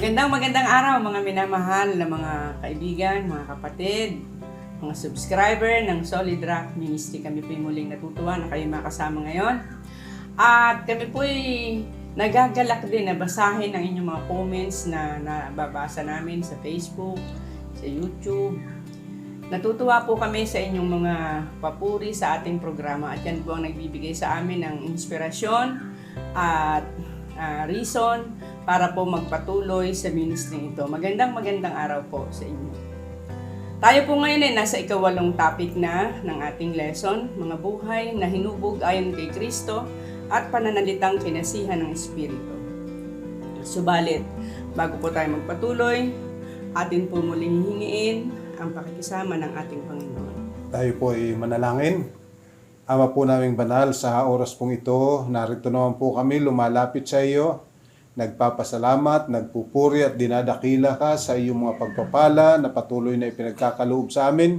Magandang magandang araw mga minamahal na mga kaibigan, mga kapatid, mga subscriber ng Solid Rock Ministry. Kami po muling natutuwa na kayo makasama ngayon. At kami po nagagalak din na basahin ang inyong mga comments na nababasa namin sa Facebook, sa YouTube. Natutuwa po kami sa inyong mga papuri sa ating programa at yan po ang nagbibigay sa amin ng inspirasyon at ah, reason para po magpatuloy sa ministry ito. Magandang magandang araw po sa inyo. Tayo po ngayon ay nasa ikawalong topic na ng ating lesson, mga buhay na hinubog ayon kay Kristo at pananalitang kinasihan ng Espiritu. Subalit, bago po tayo magpatuloy, atin po muling hihingiin ang pakikisama ng ating Panginoon. Tayo po ay manalangin. Ama po naming banal, sa oras pong ito, narito naman po kami, lumalapit sa iyo. Nagpapasalamat, nagpupuri at dinadakila ka sa iyong mga pagpapala na patuloy na ipinagkakaloob sa amin.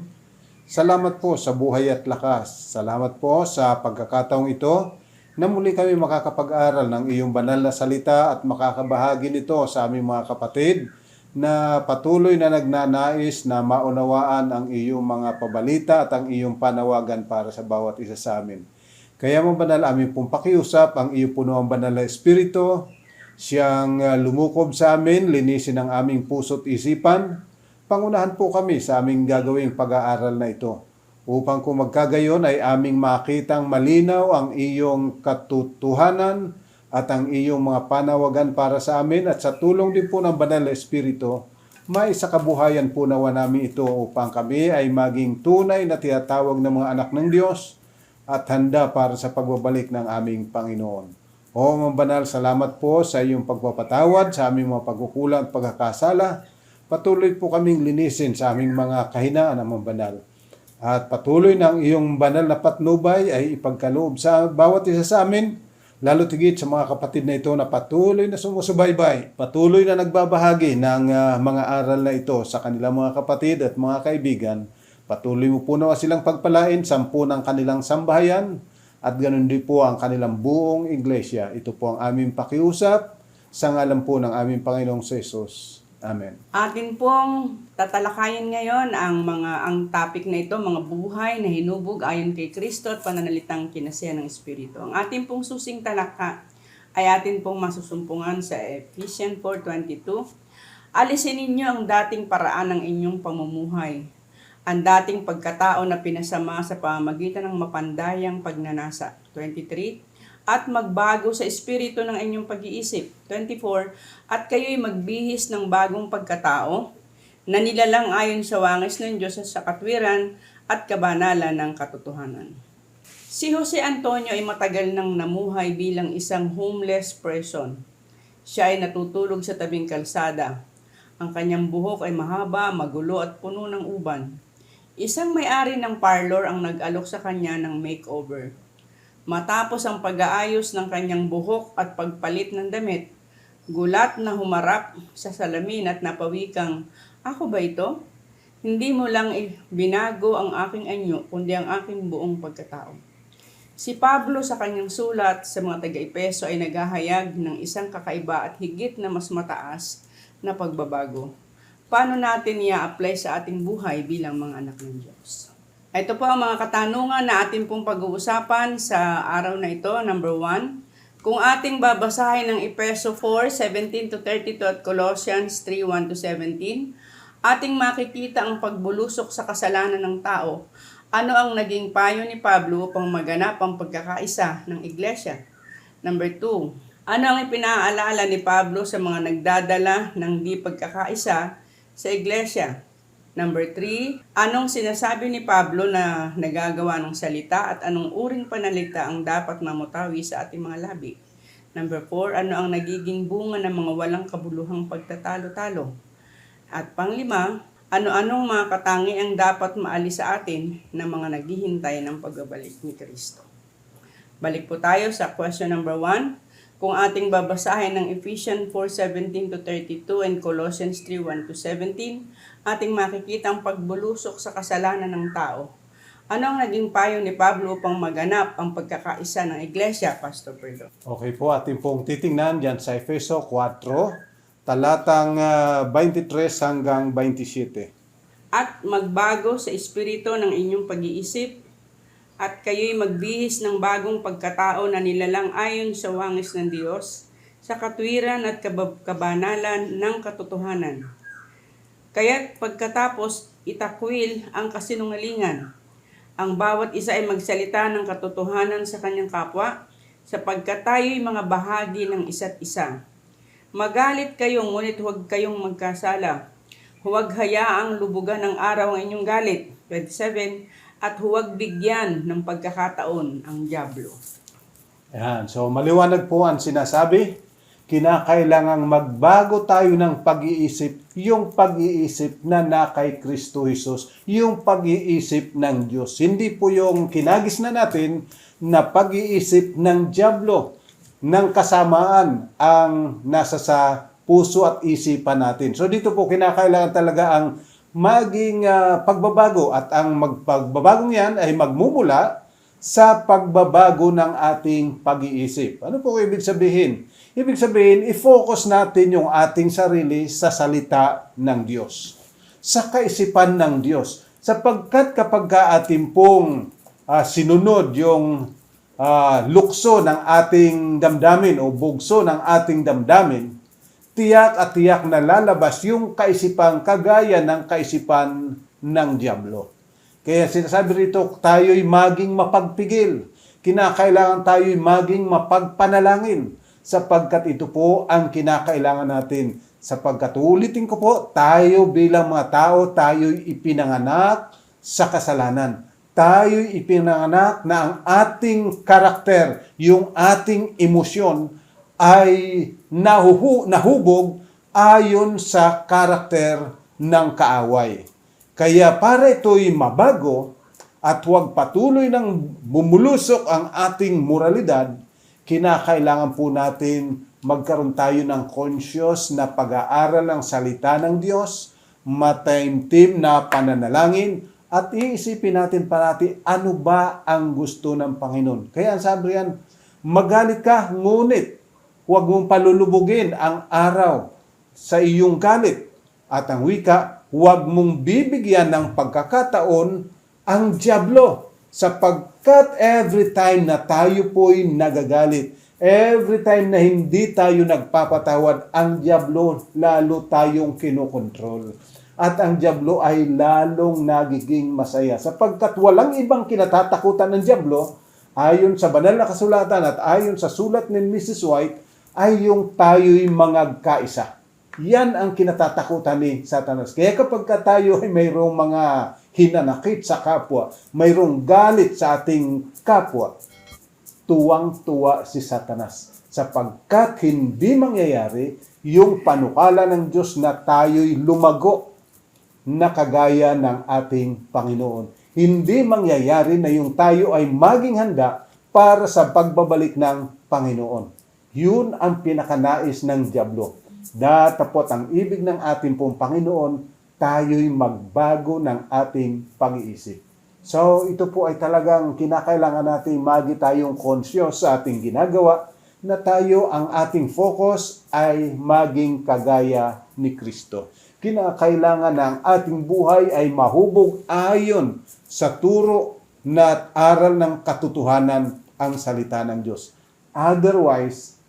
Salamat po sa buhay at lakas. Salamat po sa pagkakataong ito na muli kami makakapag-aral ng iyong banal na salita at makakabahagi nito sa aming mga kapatid na patuloy na nagnanais na maunawaan ang iyong mga pabalita at ang iyong panawagan para sa bawat isa sa amin. Kaya mo banal aming pong pakiusap ang iyo puno ang banal na espiritu, siyang uh, lumukob sa amin, linisin ang aming puso't isipan. Pangunahan po kami sa aming gagawing pag-aaral na ito upang kung magkagayon ay aming makitang malinaw ang iyong katotohanan at ang iyong mga panawagan para sa amin at sa tulong din po ng Banal na Espiritu, may sa kabuhayan po nawa namin ito upang kami ay maging tunay na tinatawag ng mga anak ng Diyos at handa para sa pagbabalik ng aming Panginoon. O mga banal, salamat po sa iyong pagpapatawad sa aming mga pagkukulang at pagkakasala. Patuloy po kaming linisin sa aming mga kahinaan ng mga banal. At patuloy ng iyong banal na patnubay ay ipagkaloob sa bawat isa sa amin, lalo tigit sa mga kapatid na ito na patuloy na sumusubaybay, patuloy na nagbabahagi ng ah, mga aral na ito sa kanilang mga kapatid at mga kaibigan. Patuloy mo po nawa silang pagpalain, sampu ng kanilang sambahayan, at ganun din po ang kanilang buong iglesia. Ito po ang aming pakiusap sa ngalan po ng aming Panginoong Jesus. Amen. Atin pong tatalakayin ngayon ang mga ang topic na ito, mga buhay na hinubog ayon kay Kristo at pananalitang kinasihan ng Espiritu. Ang atin pong susing talaka ay atin pong masusumpungan sa Ephesians 4.22. Alisin ninyo ang dating paraan ng inyong pamumuhay, ang dating pagkatao na pinasama sa pamamagitan ng mapandayang pagnanasa. 23 at magbago sa espiritu ng inyong pag-iisip. 24. At kayo'y magbihis ng bagong pagkatao na nilalang ayon sa wangis ng Diyos sa katwiran at kabanalan ng katotohanan. Si Jose Antonio ay matagal nang namuhay bilang isang homeless person. Siya ay natutulog sa tabing kalsada. Ang kanyang buhok ay mahaba, magulo at puno ng uban. Isang may-ari ng parlor ang nag-alok sa kanya ng makeover. Matapos ang pag-aayos ng kanyang buhok at pagpalit ng damit, gulat na humarap sa salamin at napawikang, Ako ba ito? Hindi mo lang binago ang aking anyo, kundi ang aking buong pagkatao. Si Pablo sa kanyang sulat sa mga taga-Epeso ay naghahayag ng isang kakaiba at higit na mas mataas na pagbabago. Paano natin i-apply sa ating buhay bilang mga anak ng Diyos? Ito po ang mga katanungan na ating pong pag-uusapan sa araw na ito. Number one, kung ating babasahin ng Epeso 4, 17 to 32 at Colossians 3, 1 to 17, ating makikita ang pagbulusok sa kasalanan ng tao. Ano ang naging payo ni Pablo upang maganap ang pagkakaisa ng iglesia? Number two, ano ang ipinaalala ni Pablo sa mga nagdadala ng di pagkakaisa sa iglesia? Number three, anong sinasabi ni Pablo na nagagawa ng salita at anong uring panalita ang dapat mamutawi sa ating mga labi? Number four, ano ang nagiging bunga ng mga walang kabuluhang pagtatalo-talo? At panglima, ano-anong mga katangi ang dapat maalis sa atin ng mga naghihintay ng pagbabalik ni Kristo? Balik po tayo sa question number one. Kung ating babasahin ng Ephesians 4:17 to 32 and Colossians 3:1 to 17, ating makikita ang pagbulusok sa kasalanan ng tao. Ano ang naging payo ni Pablo upang maganap ang pagkakaisa ng iglesia, Pastor Pedro? Okay po, ating pong titingnan dyan sa Efeso 4, talatang ah, 23 hanggang 27. At magbago sa espiritu ng inyong pag-iisip, at kayo'y magbihis ng bagong pagkatao na nilalang ayon sa wangis ng Diyos, sa katwiran at kabanalan ng katotohanan. Kaya't pagkatapos itakwil ang kasinungalingan, ang bawat isa ay magsalita ng katotohanan sa kanyang kapwa, sapagkat tayo'y mga bahagi ng isa't isa. Magalit kayo, ngunit huwag kayong magkasala. Huwag hayaang lubugan ng araw ang inyong galit. 27. At huwag bigyan ng pagkakataon ang Diablo. Ayan. So maliwanag po ang sinasabi. Kinakailangang magbago tayo ng pag-iisip, yung pag-iisip na na kay Kristo Jesus, yung pag-iisip ng Diyos. Hindi po yung kinagis na natin na pag-iisip ng Diablo, ng kasamaan ang nasa sa puso at isipan natin. So dito po kinakailangan talaga ang maging ah, pagbabago at ang magpagbabagong yan ay magmumula sa pagbabago ng ating pag-iisip. Ano po ibig sabihin? Ibig sabihin, i-focus natin yung ating sarili sa salita ng Diyos. Sa kaisipan ng Diyos. Sapagkat kapag ka ating pong ah, sinunod yung ah, lukso ng ating damdamin o bugso ng ating damdamin, tiyak at tiyak na lalabas yung kaisipan kagaya ng kaisipan ng Diablo. Kaya sinasabi rito, tayo'y maging mapagpigil. Kinakailangan tayo'y maging mapagpanalangin sapagkat ito po ang kinakailangan natin. Sapagkat ulitin ko po, tayo bilang mga tao, tayo'y ipinanganak sa kasalanan. Tayo'y ipinanganak na ang ating karakter, yung ating emosyon, ay nahuhu, nahubog ayon sa karakter ng kaaway. Kaya para ito'y mabago at huwag patuloy ng bumulusok ang ating moralidad, kinakailangan po natin magkaroon tayo ng conscious na pag-aaral ng salita ng Diyos, mataimtim na pananalangin, at iisipin natin parati ano ba ang gusto ng Panginoon. Kaya ang sabi yan, magalit ka, ngunit huwag mong palulubugin ang araw sa iyong galit. At ang wika, huwag mong bibigyan ng pagkakataon ang Diablo sapagkat every time na tayo po'y nagagalit, every time na hindi tayo nagpapatawad, ang Diablo lalo tayong kinokontrol. At ang Diablo ay lalong nagiging masaya sapagkat walang ibang kinatatakutan ng Diablo ayon sa banal na kasulatan at ayon sa sulat ni Mrs. White ay yung tayo'y mangagkaisa. Yan ang kinatatakutan ni Satanas. Kaya kapag ka tayo ay mayroong mga hinanakit sa kapwa, mayroong galit sa ating kapwa, tuwang-tuwa si Satanas. Sapagkat hindi mangyayari yung panukala ng Diyos na tayo'y lumago na kagaya ng ating Panginoon. Hindi mangyayari na yung tayo ay maging handa para sa pagbabalik ng Panginoon. Yun ang pinakanais ng Diablo. Datapot ang ibig ng ating pong Panginoon, tayo'y magbago ng ating pag-iisip. So, ito po ay talagang kinakailangan natin magi tayong conscious sa ating ginagawa na tayo ang ating focus ay maging kagaya ni Kristo. Kinakailangan na ang ating buhay ay mahubog ayon sa turo na aral ng katotohanan ang salita ng Diyos. Otherwise,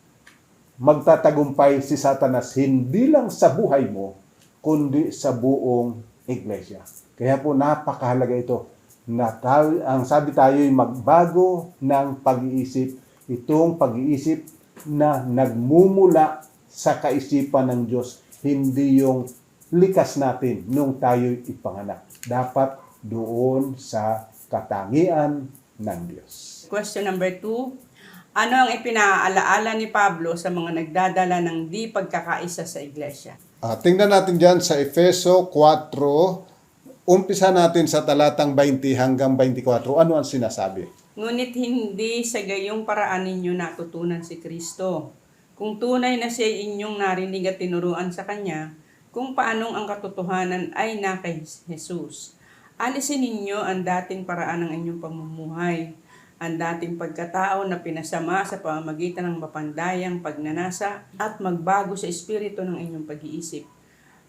magtatagumpay si Satanas hindi lang sa buhay mo, kundi sa buong iglesia. Kaya po napakahalaga ito na tayo, ang sabi tayo ay magbago ng pag-iisip. Itong pag-iisip na nagmumula sa kaisipan ng Diyos, hindi yung likas natin nung tayo'y ipanganak. Dapat doon sa katangian ng Diyos. Question number two. Ano ang ipinaalaala ni Pablo sa mga nagdadala ng di pagkakaisa sa iglesia? Ah, tingnan natin dyan sa Efeso 4, umpisa natin sa talatang 20 hanggang 24. Ano ang sinasabi? Ngunit hindi sa gayong paraan ninyo natutunan si Kristo. Kung tunay na siya inyong narinig at tinuruan sa Kanya, kung paanong ang katotohanan ay na kay Jesus. Alisin ninyo ang dating paraan ng inyong pamumuhay. Ang dating pagkatao na pinasama sa pamamagitan ng mapandayang pagnanasa at magbago sa espiritu ng inyong pag-iisip.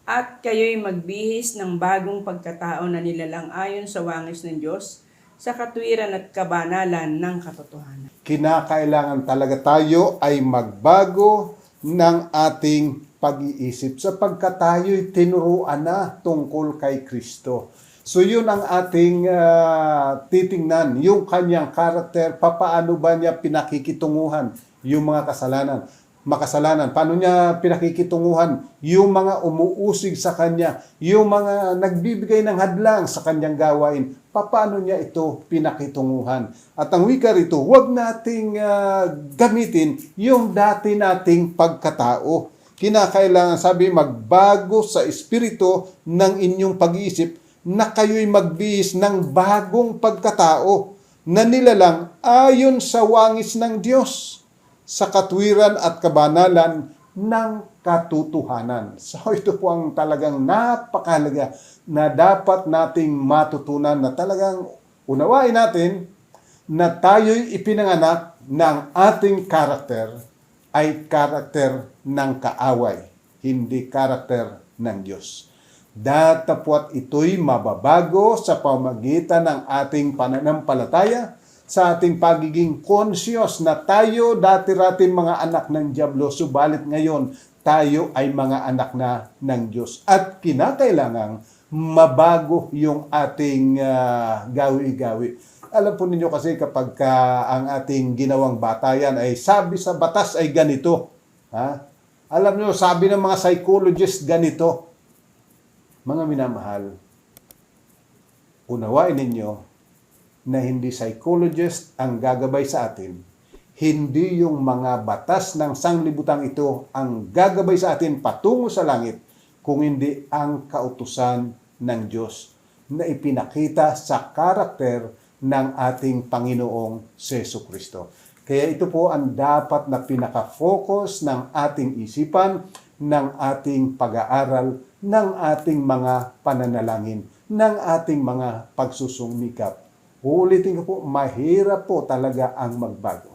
At kayo'y magbihis ng bagong pagkatao na nilalang ayon sa wangis ng Diyos sa katwiran at kabanalan ng katotohanan. kinakailangan talaga tayo ay magbago ng ating pag-iisip sapagkat tayo'y tinuruan na tungkol kay Kristo. So yun ang ating ah, titingnan, yung kanyang karakter, papaano ba niya pinakikitunguhan yung mga kasalanan, makasalanan, paano niya pinakikitunguhan yung mga umuusig sa kanya, yung mga nagbibigay ng hadlang sa kanyang gawain, paano niya ito pinakitunguhan. At ang wika rito, huwag nating ah, gamitin yung dati nating pagkatao. Kinakailangan sabi, magbago sa espiritu ng inyong pag-iisip na kayo'y magbihis ng bagong pagkatao na nilalang ayon sa wangis ng Diyos sa katwiran at kabanalan ng katotohanan. So ito po ang talagang napakahalaga na dapat nating matutunan na talagang unawain natin na tayo'y ipinanganak ng ating karakter ay karakter ng kaaway, hindi karakter ng Diyos. Datapwat ito'y mababago sa pamagitan ng ating pananampalataya, sa ating pagiging conscious na tayo dati-rati mga anak ng Diablo, subalit ngayon tayo ay mga anak na ng Diyos. At kinakailangang mabago yung ating ah, gawi-gawi. Alam po ninyo kasi kapag ka ang ating ginawang batayan ay sabi sa batas ay ganito. Ha? Alam niyo, sabi ng mga psychologist ganito. Mga minamahal, unawain ninyo na hindi psychologist ang gagabay sa atin. Hindi yung mga batas ng sanglibutang ito ang gagabay sa atin patungo sa langit, kung hindi ang kautusan ng Diyos na ipinakita sa karakter ng ating Panginoong Seso Kristo. Kaya ito po ang dapat na pinaka-focus ng ating isipan, ng ating pag-aaral, ng ating mga pananalangin, ng ating mga pagsusumikap. Uulitin ko po, mahirap po talaga ang magbago.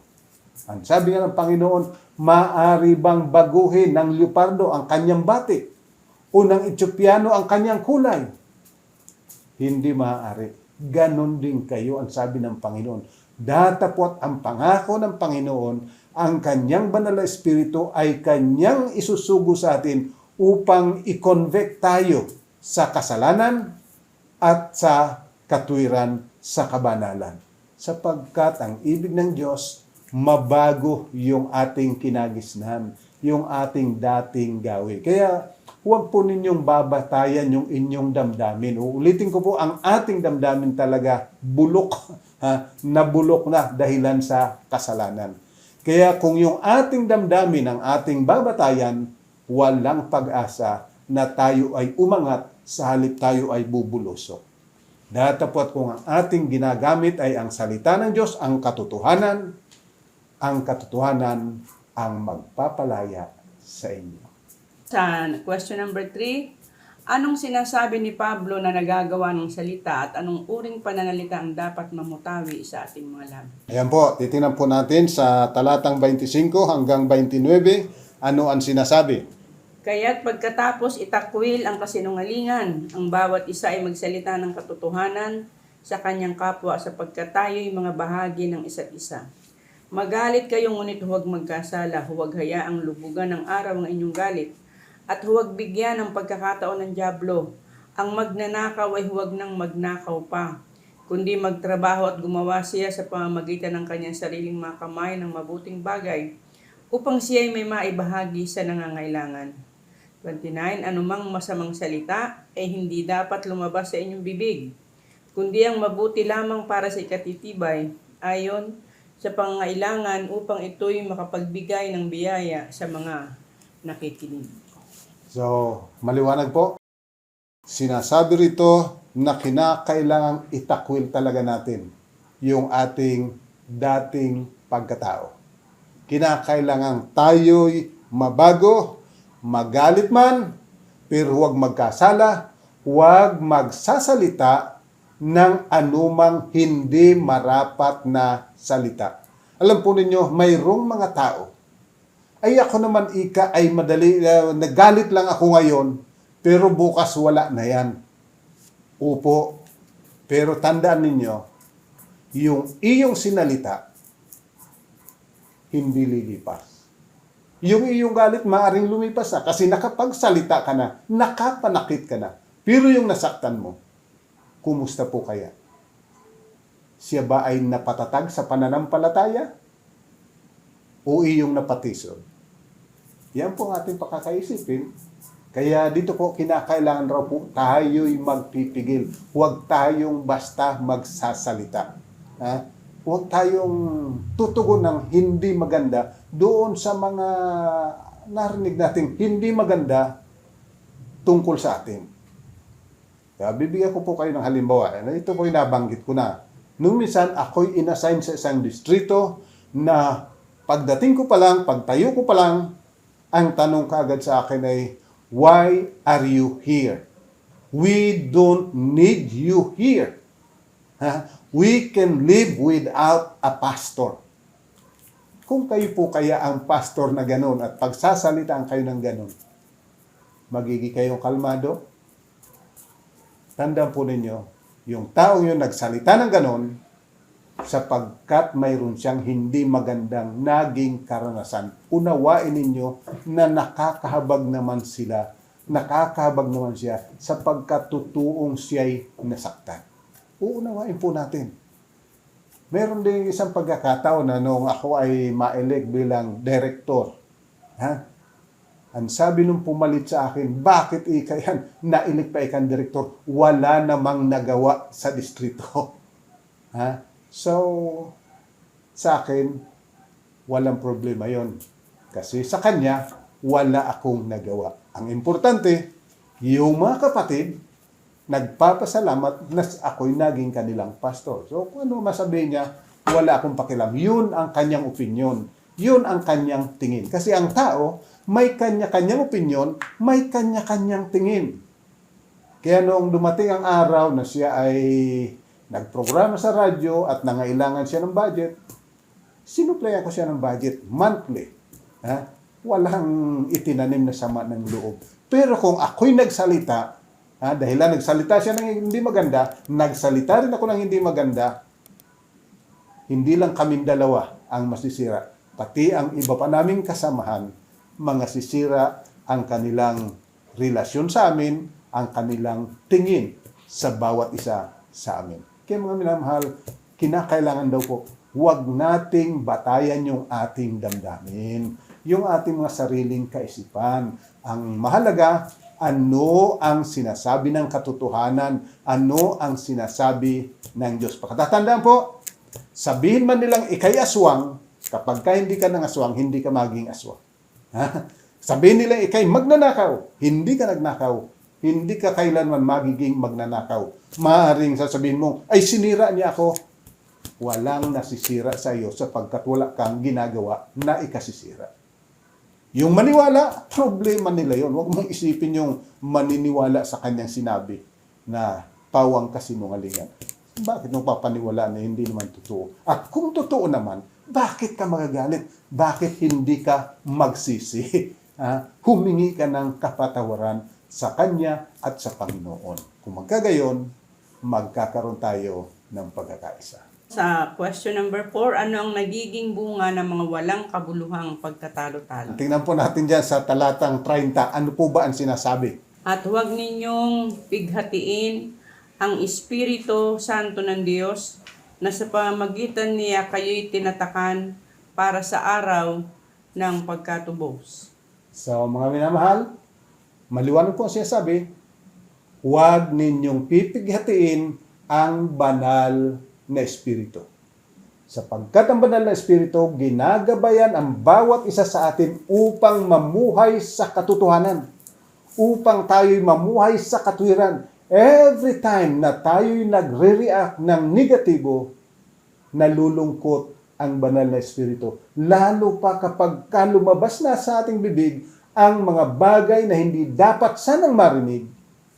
Ang sabi nga ng Panginoon, maari bang baguhin ng leopardo ang kanyang batik o ng Etiopiano ang kanyang kulay? Hindi maaari. Ganon din kayo ang sabi ng Panginoon. Datapot ang pangako ng Panginoon, ang kanyang banal na espiritu ay kanyang isusugo sa atin upang i-convict tayo sa kasalanan at sa katwiran sa kabanalan. Sapagkat ang ibig ng Diyos, mabago yung ating kinagisnan, yung ating dating gawi. Kaya huwag po ninyong babatayan yung inyong damdamin. Uulitin ko po, ang ating damdamin talaga bulok, ha, nabulok na dahilan sa kasalanan. Kaya kung yung ating damdamin ang ating babatayan, walang pag-asa na tayo ay umangat sa halip tayo ay bubulosok. Datapot kung ang ating ginagamit ay ang salita ng Diyos, ang katotohanan, ang katotohanan ang magpapalaya sa inyo. Sa question number three, anong sinasabi ni Pablo na nagagawa ng salita at anong uring pananalita ang dapat mamutawi sa ating mga labi? Ayan po, titingnan po natin sa talatang 25 hanggang 29, ano ang sinasabi. Kaya't pagkatapos itakwil ang kasinungalingan, ang bawat isa ay magsalita ng katotohanan sa kanyang kapwa sapagkat tayo'y mga bahagi ng isa't isa. Magalit kayo ngunit huwag magkasala, huwag hayaang lubugan ng araw ng inyong galit, at huwag bigyan ng pagkakataon ng Diablo. Ang magnanakaw ay huwag nang magnakaw pa, kundi magtrabaho at gumawa siya sa pamamagitan ng kanyang sariling mga kamay ng mabuting bagay, upang siya ay may maibahagi sa nangangailangan. 29. Anumang masamang salita ay hindi dapat lumabas sa inyong bibig, kundi ang mabuti lamang para sa ikatitibay, ayon sa pangailangan upang ito'y makapagbigay ng biyaya sa mga nakikinig. So, maliwanag po. Sinasabi rito na kinakailangang itakwil talaga natin yung ating dating pagkatao. Kinakailangan tayo'y mabago, magalit man, pero huwag magkasala, huwag magsasalita ng anumang hindi marapat na salita. Alam po ninyo, mayroong mga tao. Ay ako naman ika ay madali, uh, nagalit lang ako ngayon, pero bukas wala na yan. Upo. Pero tandaan ninyo, yung iyong sinalita, hindi lilipas. Yung iyong galit maaring lumipas na kasi nakapagsalita ka na, nakapanakit ka na. Pero yung nasaktan mo, kumusta po kaya? Siya ba ay napatatag sa pananampalataya? O iyong napatisod? Yan po ang ating pakakaisipin. Kaya dito po kinakailangan raw po tayo'y magpipigil. Huwag tayong basta magsasalita. Ha? Huwag tayong tutugon ng hindi maganda doon sa mga narinig natin hindi maganda tungkol sa atin. Kaya bibigyan ko po kayo ng halimbawa. Ano, Ito po yung nabanggit ko na. Nung minsan ako'y inassign sa isang distrito na pagdating ko pa lang, pagtayo ko pa lang, ang tanong kaagad sa akin ay, Why are you here? We don't need you here. Ha? We can live without a pastor. Kung kayo po kaya ang pastor na ganun at pagsasalitaan kayo ng ganun, magiging kayong kalmado? Tandaan po ninyo, yung taong yun nagsalita ng ganun, sapagkat mayroon siyang hindi magandang naging karanasan. Unawain ninyo na nakakahabag naman sila, nakakahabag naman siya sapagkat totoong siya'y nasaktan. Uunawain po natin. Meron din isang pagkakataon na noong ako ay ma-elect bilang director. Ha? Ang sabi nung pumalit sa akin, bakit ika yan? Nailig pa ikan direktor. Wala namang nagawa sa distrito. ha? So, sa akin, walang problema yon Kasi sa kanya, wala akong nagawa. Ang importante, yung mga kapatid, nagpapasalamat na ako'y naging kanilang pastor. So, kung ano masabi niya, wala akong pakialam. Yun ang kanyang opinion. Yun ang kanyang tingin. Kasi ang tao, may kanya-kanyang opinion, may kanya-kanyang tingin. Kaya noong dumating ang araw na siya ay nagprograma sa radyo at nangailangan siya ng budget, sinuplayan ko siya ng budget monthly. Ha? Walang itinanim na sama ng loob. Pero kung ako'y nagsalita, ha, dahil lang nagsalita siya ng hindi maganda, nagsalita rin ako ng hindi maganda, hindi lang kaming dalawa ang masisira, pati ang iba pa naming kasamahan, mga sisira ang kanilang relasyon sa amin, ang kanilang tingin sa bawat isa sa amin. Kaya mga minamahal, kinakailangan daw po, huwag nating batayan yung ating damdamin, yung ating mga sariling kaisipan. Ang mahalaga, ano ang sinasabi ng katotohanan, ano ang sinasabi ng Diyos. Pagkatatandaan po, sabihin man nilang ikay aswang, kapag ka hindi ka ng aswang, hindi ka maging aswang. Ha? Sabihin nila ikay magnanakaw, hindi ka nagnakaw, hindi ka kailanman magiging magnanakaw. Maaring sasabihin mo, ay sinira niya ako. Walang nasisira sa iyo sapagkat wala kang ginagawa na ikasisira. Yung maniwala, problema nila yon. Huwag mong isipin yung maniniwala sa kanyang sinabi na pawang kasinungalingan. Bakit nung papaniwala na hindi naman totoo? At kung totoo naman, bakit ka magagalit? Bakit hindi ka magsisi? Ha? Humingi ka ng kapatawaran sa Kanya at sa Panginoon. Kung magkagayon, magkakaroon tayo ng pagkakaisa. Sa question number 4, ano ang nagiging bunga ng mga walang kabuluhang pagtatalo-talo? Tingnan po natin dyan sa talatang 30, ano po ba ang sinasabi? At huwag ninyong pighatiin ang Espiritu Santo ng Diyos na sa pamagitan niya kayo'y tinatakan para sa araw ng pagkatubos. So, mga minamahal, maliwanag po ang sinasabi, huwag ninyong pipighatiin ang banal na Espiritu. Sapagkat ang banal na Espiritu, ginagabayan ang bawat isa sa atin upang mamuhay sa katotohanan. Upang tayo'y mamuhay sa katwiran. Every time na tayo'y nagre-react ng negatibo, nalulungkot ang banal na Espiritu. Lalo pa kapag ka lumabas na sa ating bibig ang mga bagay na hindi dapat sanang marinig,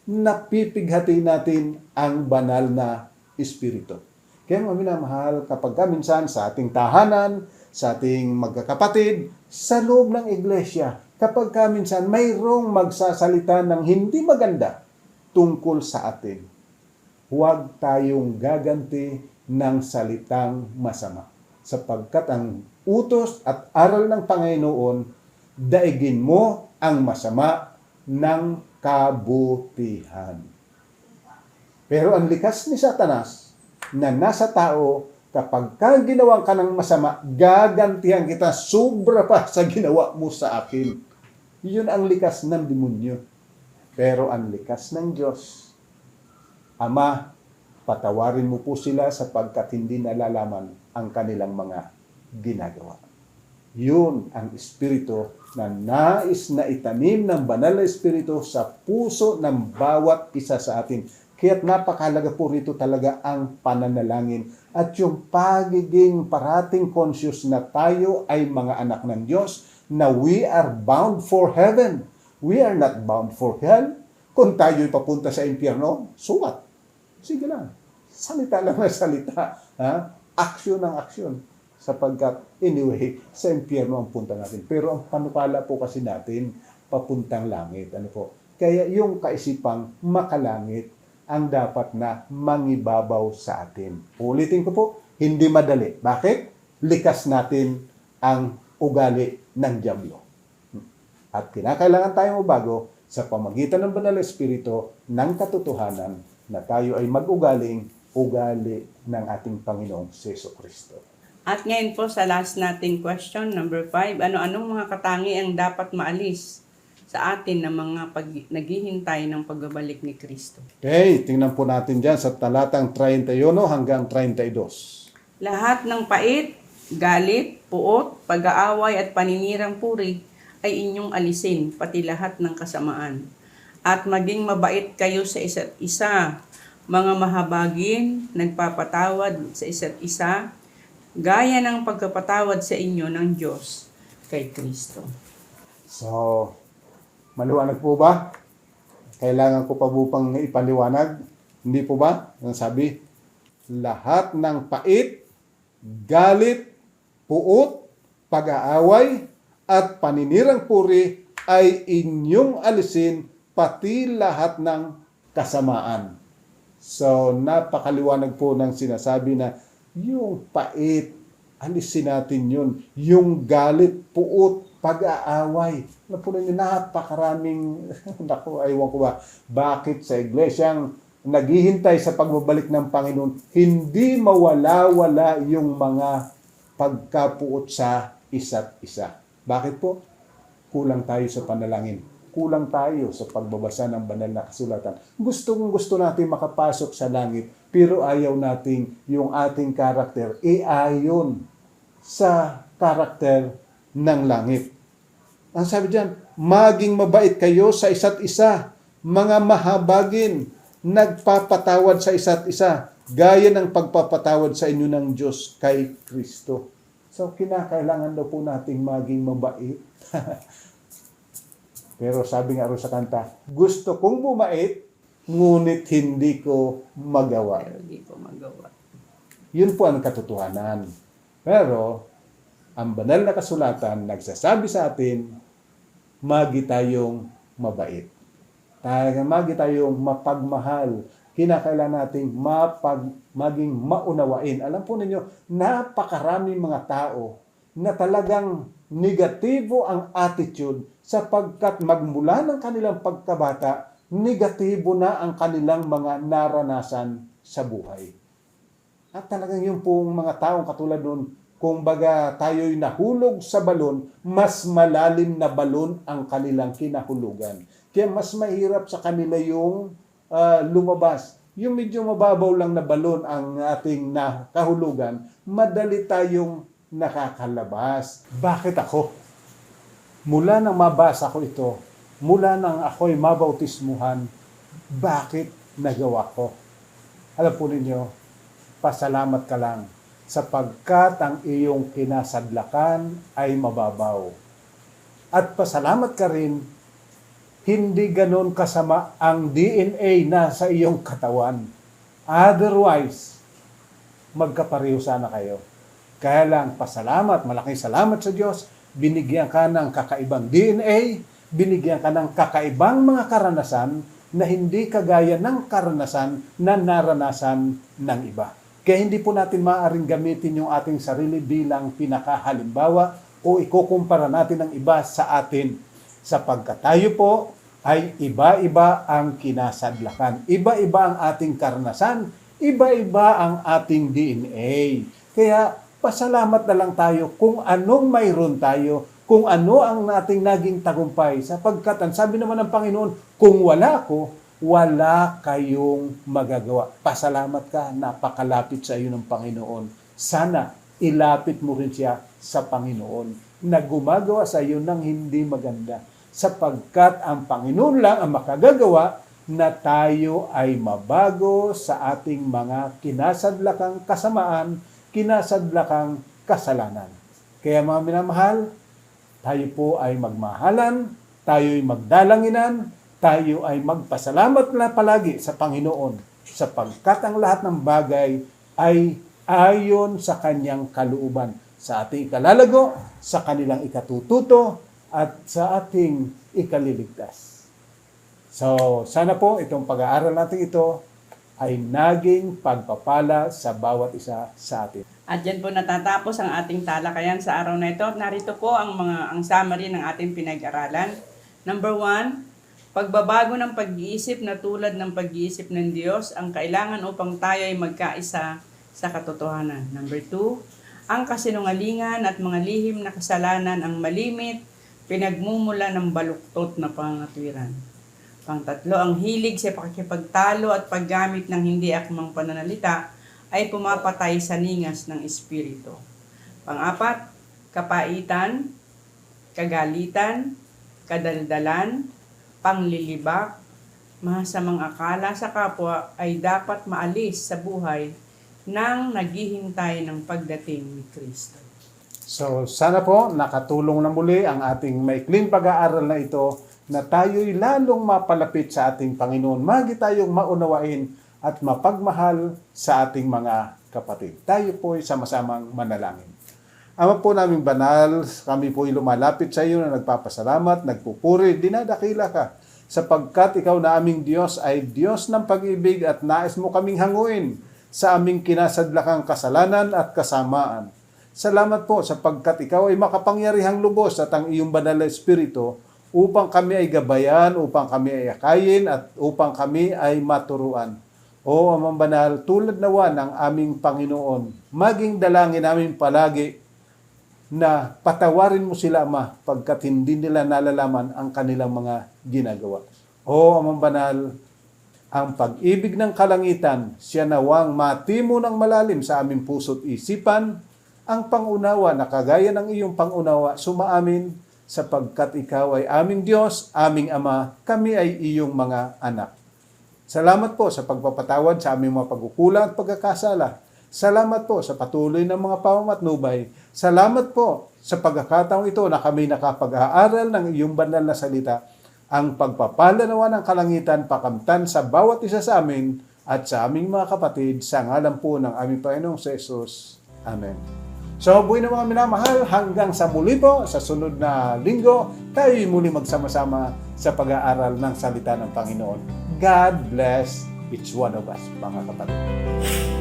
napipighati natin ang banal na Espiritu. Kaya mga minamahal, kapag ka minsan sa ating tahanan, sa ating magkakapatid, sa loob ng iglesia, kapag ka minsan mayroong magsasalita ng hindi maganda tungkol sa atin, huwag tayong gaganti ng salitang masama. Sapagkat ang utos at aral ng Panginoon, daigin mo ang masama ng kabutihan. Pero ang likas ni Satanas na nasa tao, kapag ka ginawa ka ng masama, gagantihan kita sobra pa sa ginawa mo sa akin. Yun ang likas ng demonyo. Pero ang likas ng Diyos, Ama, patawarin mo po sila sapagkat hindi nalalaman ang kanilang mga ginagawa. Yun ang Espiritu na nais na itanim ng banal na Espiritu sa puso ng bawat isa sa atin. Kaya't napakalaga po rito talaga ang pananalangin at yung pagiging parating conscious na tayo ay mga anak ng Diyos, na we are bound for heaven. We are not bound for hell. Kung tayo'y papunta sa impyerno, so what? Sige lang. Salita lang na salita. Ha? Aksyon ng aksyon. Sapagkat, anyway, sa impyerno ang punta natin. Pero ang panukala po kasi natin, papuntang langit. Ano po? Kaya yung kaisipang makalangit ang dapat na mangibabaw sa atin. Ulitin ko po, hindi madali. Bakit? Likas natin ang ugali ng Diablo. At kinakailangan tayong mabago sa pamagitan ng Banal na Espiritu ng katotohanan na tayo ay mag-ugaling ugali ng ating Panginoong Seso Kristo. At ngayon po sa last nating question, number 5, ano-anong mga katangi ang dapat maalis sa atin ng mga pag naghihintay ng pagbabalik ni Kristo? Okay, tingnan po natin dyan sa talatang 31 hanggang 32. Lahat ng pait, galit, puot, pag-aaway at paninirang puri ay inyong alisin, pati lahat ng kasamaan. At maging mabait kayo sa isa't isa, mga mahabagin, nagpapatawad sa isa't isa, gaya ng pagkapatawad sa inyo ng Diyos kay Kristo. So, maliwanag po ba? Kailangan ko pa po pang ipaliwanag? Hindi po ba? Ang sabi, lahat ng pait, galit, puot, pag-aaway, at paninirang puri ay inyong alisin pati lahat ng kasamaan. So, napakaliwanag po ng sinasabi na yung pait, alisin natin yun. Yung galit, puot, pag-aaway. Po ninyo, napakaraming, naku, aywan ko ba, bakit sa iglesyang naghihintay sa pagbabalik ng Panginoon, hindi mawala-wala yung mga pagkapuot sa isa't isa. Bakit po? Kulang tayo sa panalangin. Kulang tayo sa pagbabasa ng banal na kasulatan. Gustong gusto natin makapasok sa langit, pero ayaw nating yung ating karakter iayon sa karakter ng langit. Ang sabi diyan, maging mabait kayo sa isa't isa, mga mahabagin, nagpapatawad sa isa't isa, gaya ng pagpapatawad sa inyo ng Diyos kay Kristo. So, kinakailangan daw po nating maging mabait. Pero sabi nga ro sa kanta, gusto kong bumait, ngunit hindi ko magawa. Pero di ko magawa. Yun po ang katotohanan. Pero, ang banal na kasulatan nagsasabi sa atin, magi tayong mabait. Talagang magi tayong mapagmahal. Kinakailangan nating mapag, maging maunawain. Alam po ninyo, napakaraming mga tao na talagang negatibo ang attitude sapagkat magmula ng kanilang pagkabata, negatibo na ang kanilang mga naranasan sa buhay. At talagang yung pong mga taong katulad nun, kung baga tayo'y nahulog sa balon, mas malalim na balon ang kanilang kinahulugan. Kaya mas mahirap sa kanila yung ah, lumabas. Yung medyo mababaw lang na balon ang ating nakahulugan, madali tayong nakakalabas. Bakit ako? Mula nang mabasa ko ito, mula nang ako'y mabautismuhan, bakit nagawa ko? Alam po ninyo, pasalamat ka lang sapagkat ang iyong kinasadlakan ay mababaw. At pasalamat ka rin, hindi ganon kasama ang DNA na sa iyong katawan. Otherwise, magkapareho sana kayo. Kaya lang, pasalamat, malaking salamat sa Diyos, binigyan ka ng kakaibang DNA, binigyan ka ng kakaibang mga karanasan na hindi kagaya ng karanasan na naranasan ng iba. Kaya hindi po natin maaaring gamitin yung ating sarili bilang pinakahalimbawa o ikukumpara natin ng iba sa atin sapagkat tayo po ay iba-iba ang kinasadlakan. Iba-iba ang ating karanasan, iba-iba ang ating DNA. Kaya pasalamat na lang tayo kung anong mayroon tayo, kung ano ang ating naging tagumpay. Sapagkat ang sabi naman ng Panginoon, kung wala ako, wala kayong magagawa. Pasalamat ka, napakalapit sa iyo ng Panginoon. Sana ilapit mo rin siya sa Panginoon na gumagawa sa iyo ng hindi maganda. Sapagkat ang Panginoon lang ang makagagawa na tayo ay mabago sa ating mga kinasadlakang kasamaan, kinasadlakang kasalanan. Kaya mga minamahal, tayo po ay magmahalan, tayo ay magdalanginan, tayo ay magpasalamat na palagi sa Panginoon sapagkat ang lahat ng bagay ay ayon sa kanyang kalooban sa ating ikalalago, sa kanilang ikatututo, at sa ating ikaliligtas. So, sana po itong pag-aaral natin ito ay naging pagpapala sa bawat isa sa atin. At yan po natatapos ang ating talakayan sa araw na ito. Narito po ang mga ang summary ng ating pinag-aralan. Number one, pagbabago ng pag-iisip na tulad ng pag-iisip ng Diyos ang kailangan upang tayo ay magkaisa sa katotohanan. Number two, ang kasinungalingan at mga lihim na kasalanan ang malimit, pinagmumula ng baluktot na pangatwiran. Pangtatlo, ang hilig sa pakikipagtalo at paggamit ng hindi akmang pananalita ay pumapatay sa ningas ng espiritu. Pang-apat, kapaitan, kagalitan, kadaldalan, panglilibak, masamang akala sa kapwa ay dapat maalis sa buhay nang naghihintay ng pagdating ni Kristo. So, sana po nakatulong na muli ang ating maikling pag-aaral na ito na tayo'y lalong mapalapit sa ating Panginoon. Magi tayong maunawain at mapagmahal sa ating mga kapatid. Tayo po'y sama-samang manalangin. Ama po naming banal, kami po'y lumalapit sa iyo na nagpapasalamat, nagpupuri, dinadakila ka sapagkat ikaw na aming Diyos ay Diyos ng pag-ibig at nais mo kaming hanguin sa aming kinasadlakang kasalanan at kasamaan. Salamat po sapagkat ikaw ay makapangyarihang lubos at ang iyong banal na espiritu upang kami ay gabayan, upang kami ay akayin at upang kami ay maturuan. O Amang Banal, tulad nawa ng aming Panginoon, maging dalangin namin palagi na patawarin mo sila, Ama, pagkat hindi nila nalalaman ang kanilang mga ginagawa. O Amang Banal, ang pag-ibig ng kalangitan, siya nawang matimo ng malalim sa aming puso't isipan, ang pangunawa na kagaya ng iyong pangunawa sumaamin sapagkat ikaw ay aming Diyos, aming Ama, kami ay iyong mga anak. Salamat po sa pagpapatawad sa aming mga pagkukulang at pagkakasala. Salamat po sa patuloy ng mga pamamatnubay. Salamat po sa pagkakataong ito na kami nakapag-aaral ng iyong banal na salita. Ang pagpapala nawa ng kalangitan pakamtan sa bawat isa sa amin at sa aming mga kapatid sa ngalan po ng aming Panginoong Jesus. Amen. So, buhay na mga minamahal, hanggang sa muli po, sa sunod na linggo, tayo muli magsama-sama sa pag-aaral ng salita ng Panginoon. God bless each one of us, mga kapatid.